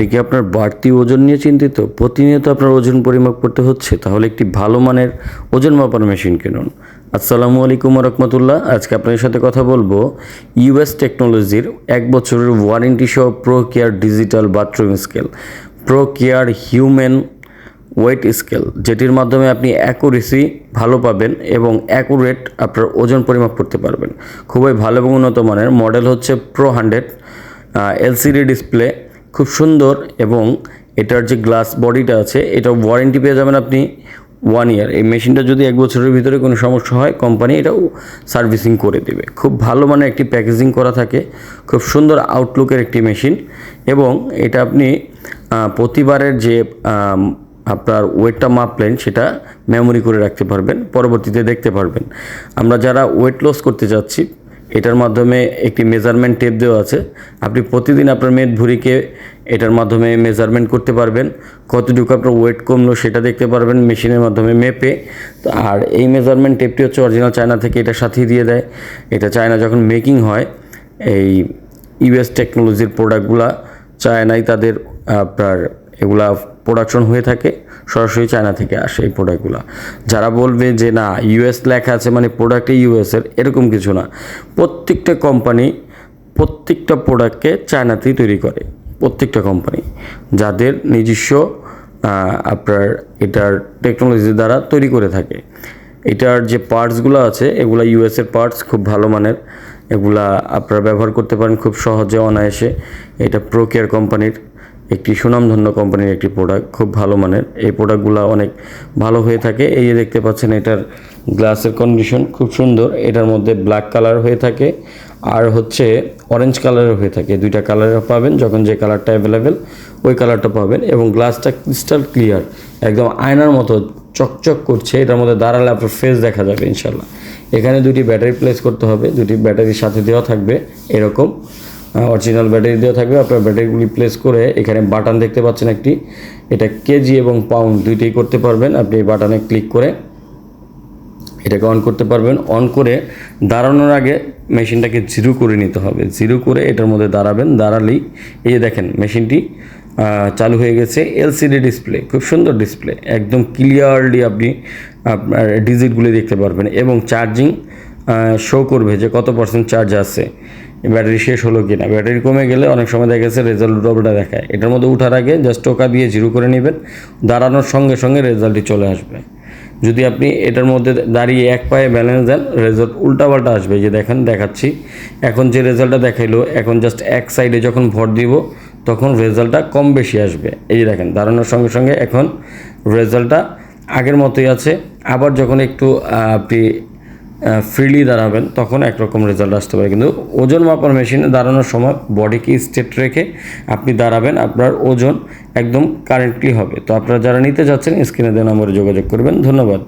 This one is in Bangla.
আপনি কি আপনার বাড়তি ওজন নিয়ে চিন্তিত? প্রতিনিয়ত আপনার ওজন পরিমাপ করতে হচ্ছে, তাহলে একটি ভালো মানের ওজন মাপার মেশিন কিনুন। আসসালামু আলাইকুম রহমতুল্লাহ আজকে আপনাদের সাথে কথা বলব ইউএস টেকনোলজির এক বছরের ওয়ারেন্টি সহ pro care digital bathroom scale. Pro care human weight scale, যেটির মাধ্যমে আপনি অ্যাকুরেসি ভালো পাবেন এবং অ্যাকুরেট আপনার ওজন পরিমাপ করতে পারবেন। খুবই ভালো এবং উন্নত মানের মডেল হচ্ছে প্রো হান্ড্রেড এলসিডি ডিসপ্লে খুব সুন্দর এবং এটার যে গ্লাস বডিটা আছে এটা ওয়ারেন্টি পেয়ে যাবেন আপনি ওয়ান ইয়ার এই মেশিনটা যদি এক বছরের ভিতরে কোনো সমস্যা হয় কোম্পানি এটাও সার্ভিসিং করে দেবে। খুব ভালো মানের একটি প্যাকেজিং করা থাকে, খুব সুন্দর আউটলুকের একটি মেশিন এবং এটা আপনি প্রতিবারের যে আপনার ওয়েটটা মাপলেন, সেটা মেমোরি করে রাখতে পারবেন, পরবর্তীতে দেখতে পারবেন। আমরা যারা ওয়েট লস করতে যাচ্ছি এটার মাধ্যমে একটি মেজারমেন্ট টেপ দেওয়া আছে। আপনি প্রতিদিন আপনার মেদ ভুঁড়িকে এটার মাধ্যমে মেজারমেন্ট করতে পারবেন। কতটুকু আপনার ওয়েট কমলো সেটা দেখতে পারবেন মেশিনের মাধ্যমে মেপে আর এই মেজারমেন্ট টেপটি হচ্ছে অরিজিনাল চায়না থেকে এটা সাথেই দিয়ে দেয়। এটা চায়না যখন মেকিং হয়, এই ইউএস টেকনোলজির প্রোডাক্টগুলা চায়নাই তাদের আপনার এগুলা প্রোডাকশন হয়ে থাকে, সরাসরি চায়না থেকে আসে এই প্রোডাক্টগুলো যারা বলবে যে না ইউএস লেখা আছে মানে প্রোডাক্টে ইউএসের এরকম কিছু না। প্রত্যেকটা কোম্পানি প্রত্যেকটা প্রোডাক্টকে চায়নাতেই তৈরি করে, প্রত্যেকটা কোম্পানি যাদের নিজস্ব আপনার এটার টেকনোলজি দ্বারা তৈরি করে থাকে। এটার যে পার্টসগুলো আছে, এগুলা ইউএসের পার্টস খুব ভালো মানের। এগুলা আপনারা ব্যবহার করতে পারেন খুব সহজে, অনায়াসে। এটা প্রোকেয়ার কোম্পানির একটি সুনামধন্য কোম্পানির একটি প্রোডাক্ট খুব ভালো মানের। এই প্রোডাক্টগুলো অনেক ভালো হয়ে থাকে। এই যে দেখতে পাচ্ছেন, এটার গ্লাসের কন্ডিশন খুব সুন্দর। এটার মধ্যে ব্ল্যাক কালার হয়ে থাকে আর হচ্ছে অরেঞ্জ কালারের হয়ে থাকে। দুইটা কালার পাবেন, যখন যে কালারটা অ্যাভেলেবেল ওই কালারটা পাবেন এবং গ্লাসটা ক্রিস্টাল ক্লিয়ার একদম আয়নার মতো চকচক করছে। এটার মধ্যে দাঁড়ালে আপনার ফেস দেখা যাবে ইনশাল্লাহ এখানে দুটি ব্যাটারি প্লেস করতে হবে। দুটি ব্যাটারির সাথে দেওয়া থাকবে, এরকম। অরিজিনাল ব্যাটারি দেওয়া থাকবে। আপনার ব্যাটারিগুলি প্লেস করে এখানে বাটন দেখতে পাচ্ছেন একটি। এটা কেজি এবং পাউন্ড দুইটাই করতে পারবেন। আপনি এই বাটনে ক্লিক করে এটাকে অন করতে পারবেন। অন করে দাঁড়ানোর আগে মেশিনটাকে জিরো করে নিতে হবে। জিরো করে এটার মধ্যে দাঁড়াবেন। দাঁড়ালেই এই দেখেন মেশিনটি চালু হয়ে গেছে এলসিডি ডিসপ্লে খুব সুন্দর ডিসপ্লে একদম ক্লিয়ারলি আপনি আপনার ডিজিটগুলি দেখতে পারবেন এবং চার্জিং শো করবে যে কত পার্সেন্ট চার্জ আছে। ব্যাটারি শেষ হলো কি না ব্যাটারি কমে গেলে অনেক সময় দেখা গেছে রেজাল্ট ডবলটা দেখায়। এটার মধ্যে উঠার আগে জাস্ট টোকা দিয়ে জিরো করে নেবেন, দাঁড়ানোর সঙ্গে সঙ্গে রেজাল্টটি চলে আসবে। যদি আপনি এটার মধ্যে দাঁড়িয়ে এক পায়ে ব্যালেন্স দেন রেজাল্ট উল্টাপাল্টা আসবে। যে দেখেন, দেখাচ্ছি। এখন যে রেজাল্টটা দেখাইলো, এখন জাস্ট এক সাইডে যখন ভর দিব, তখন রেজাল্টটা কম বেশি আসবে। এই যে দেখেন, দাঁড়ানোর সঙ্গে সঙ্গে এখন রেজাল্টটা আগের মতোই আছে। আবার যখন একটু আপনি ফ্রিলি দাঁড়াবেন, তখন একরকম রেজাল্ট আসতে পারে। কিন্তু ওজন মাপার মেশিনে দাঁড়ানোর সময় বডিকে স্টেট রেখে আপনি দাঁড়াবেন, আপনার ওজন একদম কারেন্টলি হবে। তো আপনারা যারা নিতে যাচ্ছেন স্ক্রিনে দেওয়া নম্বরে যোগাযোগ করবেন। ধন্যবাদ।